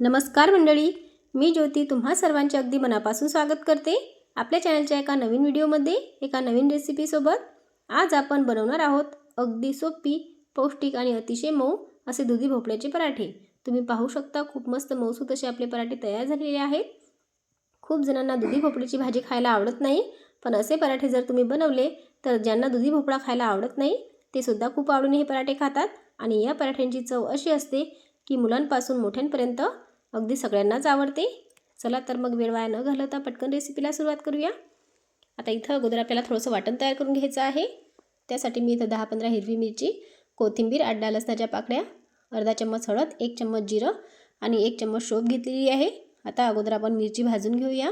नमस्कार मंडळी मी ज्योती तुम्हा सर्वांचे अगदी मनापासून स्वागत करते. आपल्या चॅनलच्या एका नवीन व्हिडिओमध्ये एका नवीन रेसिपीसोबत आज आपण बनवणार आहोत अगदी सोपी पौष्टिक आणि अतिशय मऊ असे दुधी भोपळ्याचे पराठे. तुम्ही पाहू शकता खूप मस्त मऊसूत असे आपले पराठे तयार झालेले आहेत. खूप जणांना दुधी भोपळ्याची भाजी खायला आवडत नाही पण असे पराठे जर तुम्ही बनवले तर ज्यांना दुधी भोपळा खायला आवडत नाही ते सुद्धा खूप आवडीने हे पराठे खातात. आणि या पराठ्यांची चव अशी असते की मुलांपासून मोठ्यांपर्यंत अगदी सगळ्यांनाच आवडते. चला तर मग वेळ वाया न घालवता पटकन रेसिपीला सुरुवात करूया. आता इथं अगोदर आपल्याला थोडंसं वाटण तयार करून घ्यायचं आहे. त्यासाठी मी इथं दहा पंधरा हिरवी मिरची कोथिंबीर आठ दहा लसणाच्या पाकळ्या अर्धा चम्मच हळद एक चम्मच जिरं आणि एक चम्मच शोप घेतलेली आहे. आता अगोदर आपण मिरची भाजून घेऊया.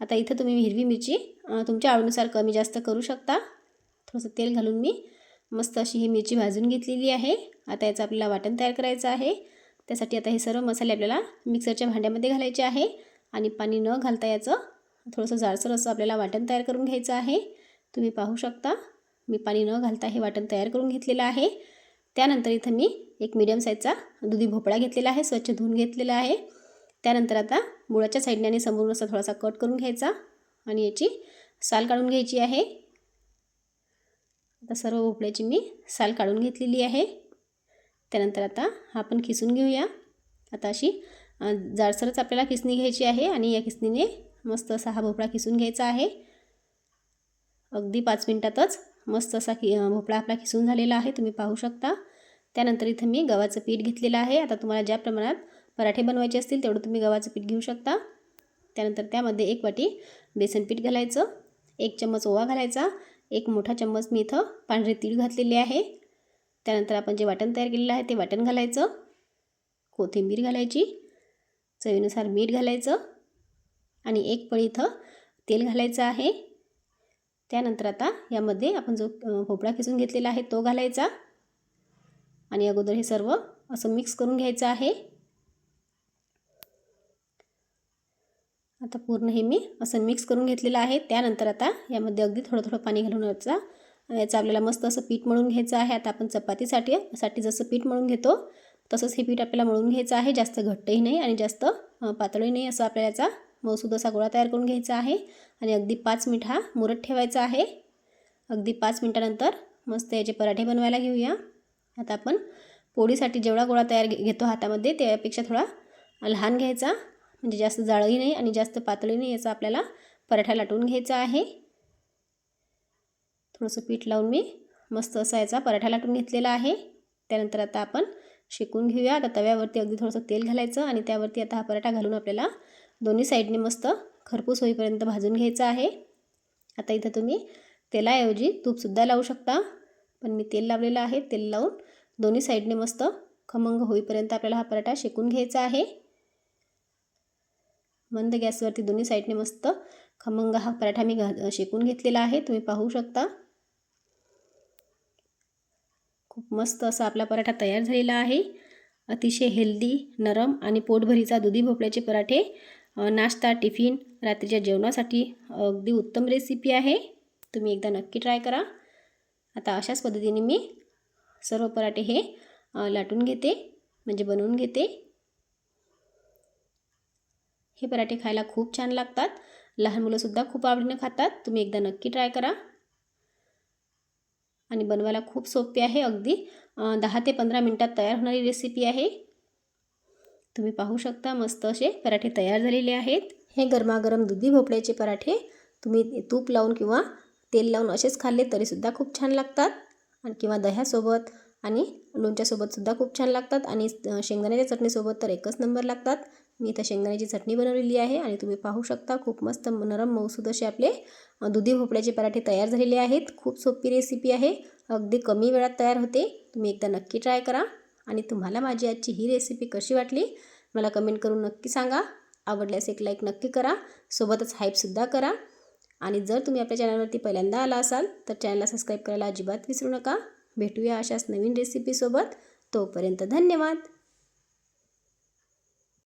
आता इथं तुम्ही हिरवी मिरची तुमच्या आवडीनुसार कमी जास्त करू शकता. थोडंसं तेल घालून मी मस्त अशी ही मिरची भाजून घेतलेली आहे. आता याचं आपल्याला वाटण तयार करायचं आहे. त्यासाठी आता हे सर्व मसाले आपल्याला मिक्सरच्या भांड्यामध्ये घालायचे आहे. आणि पाणी न घालता याचं थोडंसं जाडसर असं आपल्याला वाटण तयार करून घ्यायचं आहे. तुम्ही पाहू शकता मी पाणी न घालता हे वाटण तयार करून घेतलेलं आहे. त्यानंतर इथं मी एक मीडियम साईजचा दुधी भोपळा घेतलेला आहे स्वच्छ धुवून घेतलेला आहे. त्यानंतर आता मुळाच्या साईडने आणि समोरून असा थोडासा कट करून घ्यायचा. आणि याची साल काढून घ्यायची आहे. आता सर्व भोपळ्याची मी साल काढून घेतलेली आहे. त्यानंतर आता हा आपण खिसून घेऊया. आता अशी जाडसरच आपल्याला खिसणी घ्यायची आहे आणि या खिसणीने मस्त असा हा भोपळा खिसून घ्यायचा आहे. अगदी पाच मिनटातच मस्त असा खि भोपळा आपला खिसून झालेला आहे. तुम्ही पाहू शकता. त्यानंतर इथं मी गव्हाचं पीठ घेतलेलं आहे. आता तुम्हाला ज्या प्रमाणात पराठे बनवायचे असतील तेवढं तुम्ही गव्हाचं पीठ घेऊ शकता. त्यानंतर त्यामध्ये एक वाटी बेसन पीठ घालायचं एक चम्मच ओवा घालायचा एक मोठा चम्मच मी इथं पांढरे तीळ घातलेले आहे. त्यानंतर आपण जे वाटण तयार केलेलं आहे ते वाटण घालायचं. कोथिंबीर घालायची. चवीनुसार मीठ घालायचं. आणि एक पळी इथं तेल घालायचं आहे. त्यानंतर आता यामध्ये आपण जो भोपळा खिसून घेतलेला आहे तो घालायचा. आणि अगोदर हे सर्व असं मिक्स करून घ्यायचं आहे. आता पूर्ण हे मी असं मिक्स करून घेतलेलं आहे. त्यानंतर आता यामध्ये अगदी थोडं थोडं पाणी घालून याचं आपल्याला मस्त असं पीठ मळून घ्यायचं आहे. आता आपण चपातीसाठी साठी जसं पीठ मळून घेतो तसंच हे पीठ आपल्याला मळून घ्यायचं आहे. जास्त घट्टही नाही आणि जास्त पातळही नाही. असं आपल्याला याचा मऊसूद असा गोळा तयार करून घ्यायचा आहे. आणि अगदी पाच मिनिट हा मुरत ठेवायचा आहे. अगदी पाच मिनटानंतर मस्त याचे पराठे बनवायला घेऊया. आता आपण पोळीसाठी जेवढा गोळा तयार घेतो हातामध्ये त्यापेक्षा थोडा लहान घ्यायचा. म्हणजे जास्त जाळही नाही आणि जास्त पातळी नाही याचा आपल्याला पराठा लाटून घ्यायचा आहे. थोडंसं पीठ लावून मी मस्त असा याचा पराठा लाटून घेतलेला आहे. त्यानंतर आता आपण शेकून घेऊया. आता तव्यावरती अगदी थोडंसं तेल घालायचं आणि त्यावरती आता हा पराठा घालून आपल्याला दोन्ही साईडने मस्त खरपूस होईपर्यंत भाजून घ्यायचं आहे. आता इथं तुम्ही तेलाऐवजी तूपसुद्धा लावू शकता. पण मी तेल लावलेलं आहे. तेल लावून दोन्ही साईडने मस्त खमंग होईपर्यंत आपल्याला हा पराठा शेकून घ्यायचा आहे. मंद गॅसवरती दोन्ही साईडने मस्त खमंग हा पराठा मी घा शेकून घेतलेला आहे. तुम्ही पाहू शकता. खूप मस्त असा आपला पराठा तयार झालेला आहे. अतिशय हेल्दी नरम आणि पोटभरीचा दुधी भोपळ्याचे पराठे नाश्ता टिफिन रात्रीच्या जेवणासाठी अगदी उत्तम रेसिपी आहे. तुम्ही एकदा नक्की ट्राय करा. आता अशाच पद्धतीने मी सर्व पराठे हे लाटून घेते म्हणजे बनवून घेते. हे पराठे खायला खूप छान लागतात. लहान मुलंसुद्धा खूप आवडीनं खातात. तुम्ही एकदा नक्की ट्राय करा. आणि बनवायला खूप सोपे आहे अगदी. दहा ते पंधरा मिनटात तयार होणारी रेसिपी आहे. तुम्ही पाहू शकता मस्त असे पराठे तयार झालेले आहेत. हे गरमागरम दुधी भोपळ्याचे पराठे. तुम्ही तूप लावून किंवा तेल लावून असेच खाल्ले तरीसुद्धा खूप छान लागतात. आणि किंवा दह्यासोबत आणि लोणच्यासोबतसुद्धा खूप छान लागतात. आणि शेंगदाण्याच्या चटणीसोबत तर एकच नंबर लागतात. मी इथं शेंगदाण्याची चटणी बनवलेली आहे आणि तुम्ही पाहू शकता खूप मस्त नरम मौसूद असे आपले दुधी भोपळ्याचे पराठे तयार झालेले आहेत. खूप सोपी रेसिपी आहे. अगदी कमी वेळात तयार होते. तुम्ही एकदा नक्की ट्राय करा. आणि तुम्हाला माझी आजची ही रेसिपी कशी वाटली मला कमेंट करून नक्की सांगा. आवडल्यास एक लाईक नक्की करा. सोबतच हाईपसुद्धा करा. आणि जर तुम्ही आपल्या चॅनलवरती पहिल्यांदा आला असाल तर चॅनलला सबस्क्राईब करायला अजिबात विसरू नका. भेटूया अशाच नवीन रेसिपीसोबत तोपर्यंत धन्यवाद.